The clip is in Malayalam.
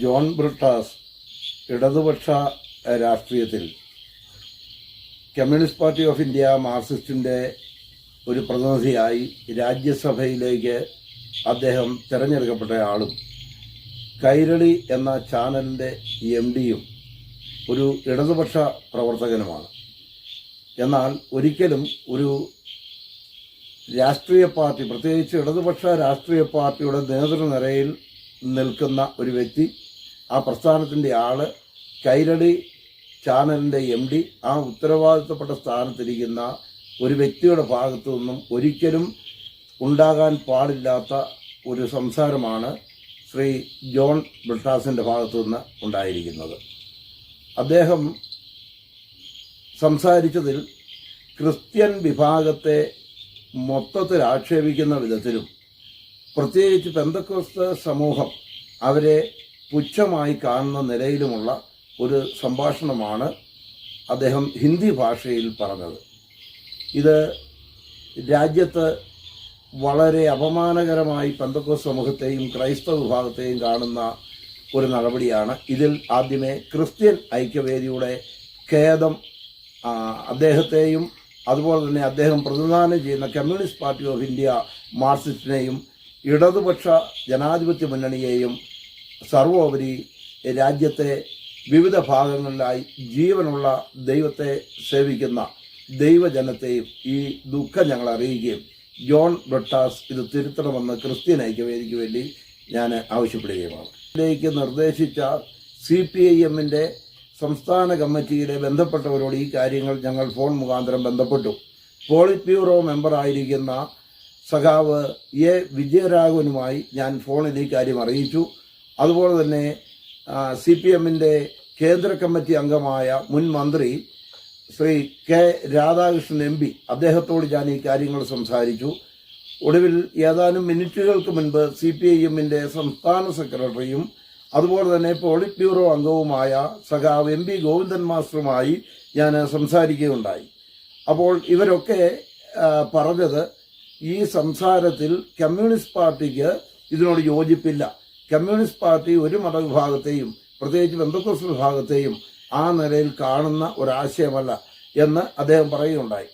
ജോൺ ബ്രിട്ടാസ് ഇടതുപക്ഷ രാഷ്ട്രീയത്തിൽ കമ്മ്യൂണിസ്റ്റ് പാർട്ടി ഓഫ് ഇന്ത്യ മാർക്സിസ്റ്റിന്റെ ഒരു പ്രതിനിധിയായി രാജ്യസഭയിലേക്ക് അദ്ദേഹം തിരഞ്ഞെടുക്കപ്പെട്ട ആളും കൈരളി എന്ന ചാനലിന്റെ എം ഡിയും ഒരു ഇടതുപക്ഷ പ്രവർത്തകനുമാണ്. എന്നാൽ ഒരിക്കലും ഒരു രാഷ്ട്രീയ പാർട്ടി പ്രത്യേകിച്ച് ഇടതുപക്ഷ രാഷ്ട്രീയ പാർട്ടിയുടെ നേതൃനിരയിൽ നിൽക്കുന്ന ഒരു വ്യക്തി ആ പ്രസ്ഥാനത്തിന്റെ ആൾ കൈരടി ചാനലിന്റെ എം ഡി ആ ഉത്തരവാദിത്തപ്പെട്ട സ്ഥാനത്തിരിക്കുന്ന ഒരു വ്യക്തിയുടെ ഭാഗത്തു നിന്നും ഒരിക്കലും ഉണ്ടാകാൻ പാടില്ലാത്ത ഒരു സംസാരമാണ് ശ്രീ ജോൺ ബ്രിട്ടാസിന്റെ ഭാഗത്തു നിന്ന് ഉണ്ടായിരിക്കുന്നത്. അദ്ദേഹം സംസാരിച്ചതിൽ ക്രിസ്ത്യൻ വിഭാഗത്തെ മൊത്തത്തിൽ ആക്ഷേപിക്കുന്ന വിധത്തിലും പ്രത്യേകിച്ച് പെന്തക്കോസ്ത സമൂഹം അവരെ പുച്ഛമായി കാണുന്ന നിലയിലുമുള്ള ഒരു സംഭാഷണമാണ് അദ്ദേഹം ഹിന്ദി ഭാഷയിൽ പറഞ്ഞത്. ഇത് രാജ്യത്ത് വളരെ അപമാനകരമായി പന്തക്കോ സമൂഹത്തെയും ക്രൈസ്തവ വിഭാഗത്തെയും കാണുന്ന ഒരു നടപടിയാണ്. ഇതിൽ ആദ്യമേ ക്രിസ്ത്യൻ ഐക്യവേദിയുടെ ഖേദം അദ്ദേഹത്തെയും അതുപോലെ തന്നെ അദ്ദേഹം പ്രതിദാനം ചെയ്യുന്ന കമ്മ്യൂണിസ്റ്റ് പാർട്ടി ഓഫ് ഇന്ത്യ മാർസിസ്റ്റിനെയും ഇടതുപക്ഷ ജനാധിപത്യ മുന്നണിയെയും സർവോപരി രാജ്യത്തെ വിവിധ ഭാഗങ്ങളിലായി ജീവനുള്ള ദൈവത്തെ സേവിക്കുന്ന ദൈവജനത്തെയും ഈ ദുഃഖം ഞങ്ങൾ അറിയിക്കുകയും ജോൺ ബ്രട്ടാസ് ഇത് തിരുത്തണമെന്ന് ക്രിസ്ത്യൻ ഐക്യവേദിക്ക് വേണ്ടി ഞാൻ ആവശ്യപ്പെടുകയുമാണ്. ഇതിലേക്ക് നിർദ്ദേശിച്ച സി പി ഐ എമ്മിന്റെ സംസ്ഥാന കമ്മിറ്റിയിലെ ബന്ധപ്പെട്ടവരോട് ഈ കാര്യങ്ങൾ ഞങ്ങൾ ഫോൺ മുഖാന്തരം ബന്ധപ്പെട്ടു. പോളിറ്റ് ബ്യൂറോ മെമ്പറായിരിക്കുന്ന സഖാവ് എ വിജയരാഘവനുമായി ഞാൻ ഫോണിൽ ഈ കാര്യം അറിയിച്ചു. അതുപോലെ തന്നെ സി പി എമ്മിന്റെ കേന്ദ്ര കമ്മിറ്റി അംഗമായ മുൻ മന്ത്രി Shri K Radhakrishnan M P അദ്ദേഹത്തോട് ഞാൻ ഈ കാര്യങ്ങൾ സംസാരിച്ചു. ഒടുവിൽ ഏതാനും മിനിറ്റുകൾക്ക് മുൻപ് സി പി ഐ എമ്മിന്റെ സംസ്ഥാന സെക്രട്ടറിയും അതുപോലെ തന്നെ പോളിറ്റ് ബ്യൂറോ അംഗവുമായ സഖാവ് എം പി ഗോവിന്ദൻ മാസ്റ്ററുമായി ഞാൻ സംസാരിക്കുകയുണ്ടായി. അപ്പോൾ ഇവരൊക്കെ പറഞ്ഞത് ഈ സംസാരത്തിൽ കമ്മ്യൂണിസ്റ്റ് പാർട്ടിക്ക് ഇതിനോട് യോജിപ്പില്ല. കമ്മ്യൂണിസ്റ്റ് പാർട്ടി ഒരു മതവിഭാഗത്തെയും പ്രത്യേകിച്ച് ബന്ധുക്കോസ് വിഭാഗത്തെയും ആ നിലയിൽ കാണുന്ന ഒരാശയമല്ല എന്ന് അദ്ദേഹം പറയുകയുണ്ടായി.